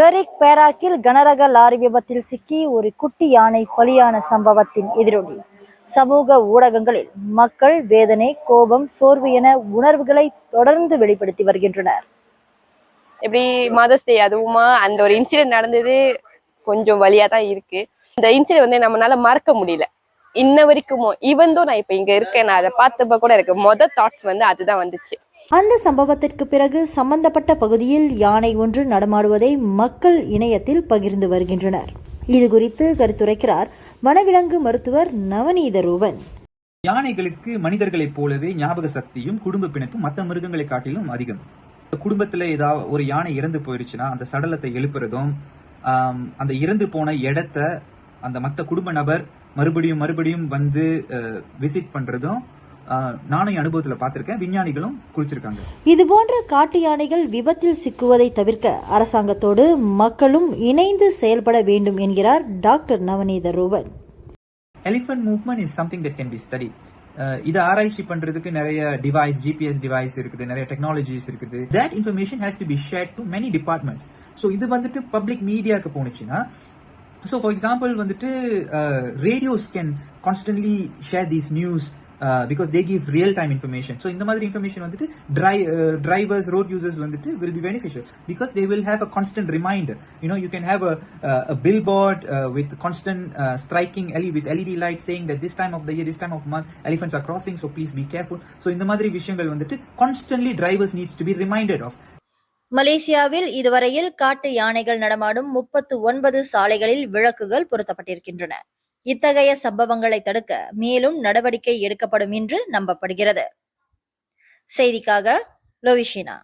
Carrique பேராக்கில் கனரக lorry விபத்தில் சிக்கி ஒரு குட்டி யானை பலியான சம்பவத்தின் எதிரொலி. சமூக ஊடகங்களில் மக்கள் வேதனை கோபம் சோர்வு என உணர்வுகளை தொடர்ந்து வெளிப்படுத்தி வருகின்றனர். எப்படி மதர்ஸ் டே அதுவுமா அந்த ஒரு இன்சிடென்ட் நடந்தது கொஞ்சம் வழியா தான் இருக்கு. இந்த இன்சிடென்ட் வந்து நம்மளால மறக்க முடியல. இன்ன வரைக்குமோ ஈவன் தான் நான் இப்ப இங்க இருக்கேன் நான் அதை பார்த்தப்ப கூட இருக்கு மொதல் தாட்ஸ் வந்து அதுதான் வந்துச்சு. அந்த சம்பவத்திற்கு பிறகு சம்பந்தப்பட்ட பகுதியில் யானை ஒன்று நடமாடுவதை மக்கள் இணையத்தில் பகிர்ந்து வருகின்றனர். இது குறித்து கருத்துரைக்கிறார் வனவிலங்கு மருத்துவர் நவநீத ரூபன் யானைகளுக்கு மனிதர்களைப் போலவே ஞாபக சக்தியும் குடும்ப பிணைப்பும் மற்ற மிருகங்களை காட்டிலும் அதிகம். குடும்பத்துல ஏதாவது ஒரு யானை இறந்து போயிருச்சுன்னா அந்த சடலத்தை எழுப்புறதும் அந்த இறந்து போன இடத்த அந்த மற்ற குடும்ப நபர் மறுபடியும் மறுபடியும் வந்து விசிட் பண்றதும் நானும் அனுபவத்துல பார்த்திருக்கேன். விஞ்ஞானிகளும் குறிச்சிருக்காங்க இதுபோன்ற காட்டு யானைகள் விபத்தில் சிக்குவதை தவிர்க்க அரசாங்கத்தோடு மக்களும் இணைந்து செயல்பட வேண்டும் என்கிறார் doctor Navaneetha Ruban. Elephant movement is something that can be study இதை ஆராய்ச்சி பண்றதுக்கு நிறைய டிவைஸ் ஜிபிஎஸ் டிவைஸ் இருக்குது நிறைய டெக்னாலஜிஸ் இருக்குது. That information has to be share to many departments so இது வந்துட்டு பப்ளிக் மீடியாவுக்கு போனுச்சுன்னா ஸோ ஃபார் எக்ஸாம்பிள் வந்துட்டு radios can constantly share these news because they give real time information so இந்த மாதிரி இன்ஃபர்மேஷன் வந்துட்டு ட்ரை டிரைவர்ஸ் ரோட் யூசர்ஸ் வந்துட்டு will be beneficial because they will have a constant reminder you know you can have a billboard with constant striking எலி with LED light saying that this time of the year this time of month elephants are crossing so please be careful so இந்த மாதிரி விஷயங்கள் வந்துட்டு constantly drivers needs to be reminded of மலேசியாவில் இதுவரையில் காட்டு யானைகள் நடமாடும் முப்பத்து ஒன்பது சாலைகளில் விளக்குகள் பொருத்தப்பட்டிருக்கின்றன. இத்தகைய சம்பவங்களை தடுக்க மேலும் நடவடிக்கை எடுக்கப்படும் என்று நம்பப்படுகிறது. செய்திக்காக லோவிஷினா.